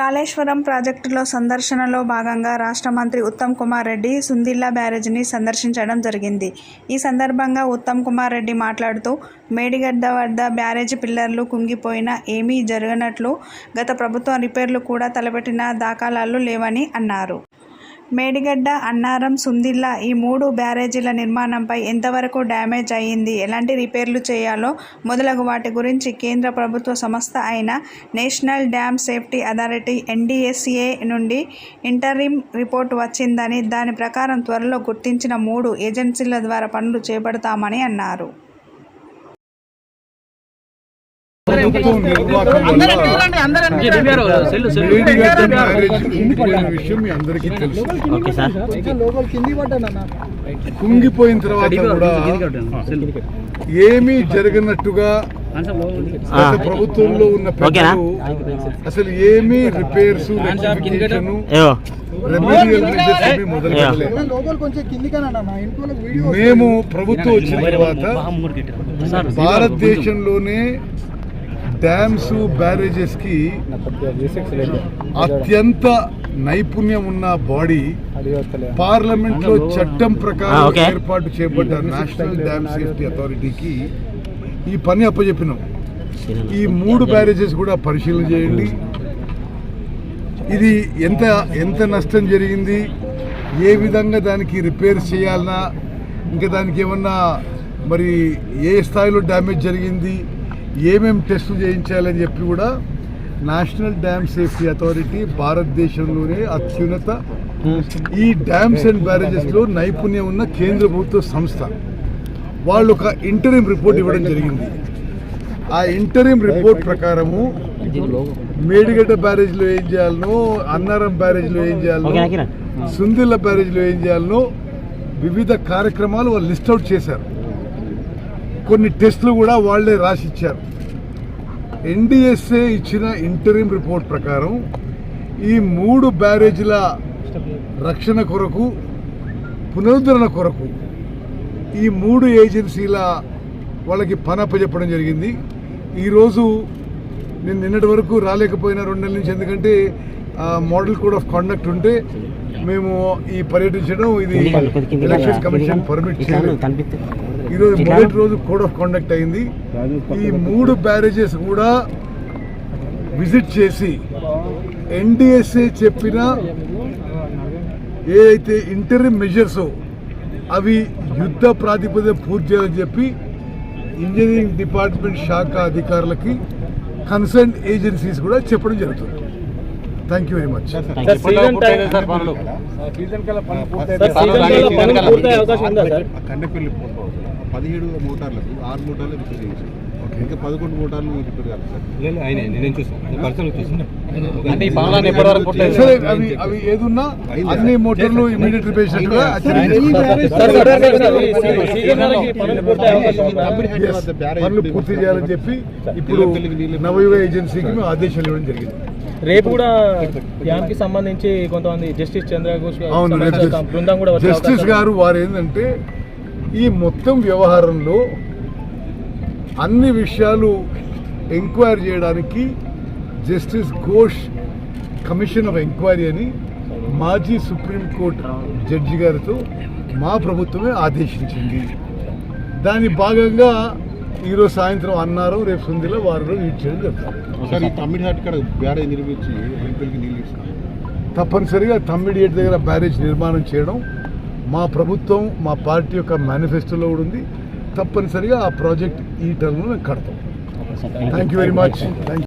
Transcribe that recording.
కాళేశ్వరం ప్రాజెక్టులో సందర్శనలో భాగంగా రాష్ట్ర మంత్రి ఉత్తమ్ కుమార్ రెడ్డి సుందిల్లా బ్యారేజ్ని సందర్శించడం జరిగింది. ఈ సందర్భంగా ఉత్తమ్ కుమార్ రెడ్డి మాట్లాడుతూ మేడిగడ్డ వద్ద బ్యారేజ్ పిల్లర్లు కుంగిపోయినా ఏమీ జరగనట్లు గత ప్రభుత్వం రిపేర్లు కూడా తలపెట్టిన దాఖలాలు లేవని అన్నారు. మేడిగడ్డ అన్నారం సుందిల్లా ఈ మూడు బ్యారేజీల నిర్మాణంపై ఎంతవరకు డ్యామేజ్ అయ్యింది ఎలాంటి రిపేర్లు చేయాలో మొదలగు వాటి గురించి కేంద్ర ప్రభుత్వ సంస్థ అయిన national dam safety authority NDSA నుండి ఇంటరిమ్ రిపోర్ట్ వచ్చిందని దాని ప్రకారం త్వరలో గుర్తించిన మూడు ఏజెన్సీల ద్వారా పనులు చేపడతామని అన్నారు. ప్రభుత్వం నిర్వాహకం కుంగిపోయిన విషయం మీ అందరికీ తెలుసు ఓకే సార్. కుంగిపోయిన తర్వాత కూడా ఏమీ జరగనట్టుగా ప్రభుత్వంలో ఉన్న? పెద్దలు అసలు ఏమీ రిపేర్స్ మేము ప్రభుత్వం వచ్చిన తర్వాత భారతదేశంలోనే డ్యామ్స్ బ్యారేజెస్కి అత్యంత నైపుణ్యం ఉన్న బాడీ పార్లమెంట్లో చట్టం ప్రకారం. ఏర్పాటు చేయబడ్డ నేషనల్ డ్యామ్ సేఫ్టీ అథారిటీకి ఈ పని అప్పచెప్పినాం. ఈ మూడు బ్యారేజెస్ కూడా పరిశీలన చేయండి. ఇది ఎంత ఎంత నష్టం జరిగింది? ఏ విధంగా దానికి రిపేర్ చేయాలన్నా ఇంకా దానికి ఏమన్నా మరి ఏ స్థాయిలో డ్యామేజ్ జరిగింది? ఏమేం టెస్టులు చేయించాలని చెప్పి కూడా నేషనల్ డ్యామ్ సేఫ్టీ అథారిటీ భారతదేశంలోనే అత్యున్నత ఈ డ్యామ్స్ అండ్ బ్యారేజెస్లో నైపుణ్యం ఉన్న కేంద్ర ప్రభుత్వ సంస్థ. వాళ్ళు ఒక ఇంటరిమ్ రిపోర్ట్ ఇవ్వడం జరిగింది. ఆ ఇంటరిమ్ రిపోర్ట్ ప్రకారము మేడిగడ్డ బ్యారేజ్లో ఏం చేయాలనో అన్నారం బ్యారేజ్లో ఏం చేయాలనో సుందిల్ల బ్యారేజ్లో ఏం చేయాలనో వివిధ కార్యక్రమాలు వాళ్ళు లిస్ట్ అవుట్ చేశారు. కొన్ని టెస్టులు కూడా వాళ్ళే రాసిచ్చారు. ఎన్డిఎస్ఏ ఇచ్చిన ఇంటరిమ్ రిపోర్ట్ ప్రకారం ఈ మూడు బ్యారేజీల రక్షణ కొరకు పునరుద్ధరణ కొరకు ఈ మూడు ఏజెన్సీల వాళ్ళకి పని అప్పచెప్పడం జరిగింది. ఈరోజు నేను నిన్నటి వరకు రాలేకపోయినా రెండు నెలల నుంచి ఎందుకంటే మోడల్ కోడ్ ఆఫ్ కాండక్ట్ ఉంటే మేము ఈ పర్యటించడం ఇది ఎలక్షన్ కమిషన్ పర్మిట్ చేయలేదు. ఈరోజు మొదటి రోజు కోడ్ ఆఫ్ కాండక్ట్ అయింది. ఈ మూడు బ్యారేజెస్ కూడా విజిట్ చేసి ఎన్డిఎస్ఏ చెప్పిన ఏ అయితే ఇంటర్మ్ మెజర్స్ అవి యుద్ధ ప్రాతిపదిక పూర్తి చేయాలని చెప్పి ఇంజనీరింగ్ డిపార్ట్మెంట్ శాఖ అధికారులకి కన్సర్న్ ఏజెన్సీస్ కూడా చెప్పడం జరుగుతుంది. Thank you very much Kandapalli పదిహేడు మోటార్లకు ఆరు మోటార్లు రిపేర్ చేయించారు. ఇంకా పదకొండు మోటార్లు రిపేర్ కాదు సార్. అంటే ఈ బంగ్లాని ఎప్పటి వరకు పుట్టలేదు సరే అవి అవి ఏదున్నా అన్ని మోటార్లు ఇమీడియట్ రిపేర్ పనులు పూర్తి చేయాలని చెప్పి ఇప్పుడు నవయువ ఏజెన్సీకి మేము ఆదేశాలు ఇవ్వడం జరిగింది. రేపు కూడా సంబంధించి కొంతమంది జస్టిస్ చంద్రఘోష్ బృందం కూడా జస్టిస్ గారు వారు ఏంటంటే ఈ మొత్తం వ్యవహారంలో అన్ని విషయాలు ఎంక్వైరీ చేయడానికి justice Ghosh commission of enquiry అని మాజీ సుప్రీంకోర్టు జడ్జి గారితో మా ప్రభుత్వమే ఆదేశించింది. దాని భాగంగా ఈరోజు సాయంత్రం అన్నారు రేపు సుందిలో వారు చేయడం నిర్మించి వెంకలకి నీళ్ళు ఇస్తున్నారు తప్పనిసరిగా తమ్మిడియేట్ దగ్గర బ్యారేజ్ నిర్మాణం చేయడం మా ప్రభుత్వం మా పార్టీ యొక్క మేనిఫెస్టోలో కూడా ఉంది. తప్పనిసరిగా ఆ ప్రాజెక్ట్ ఈ టర్మ్లో కడతాం. Thank you very much thank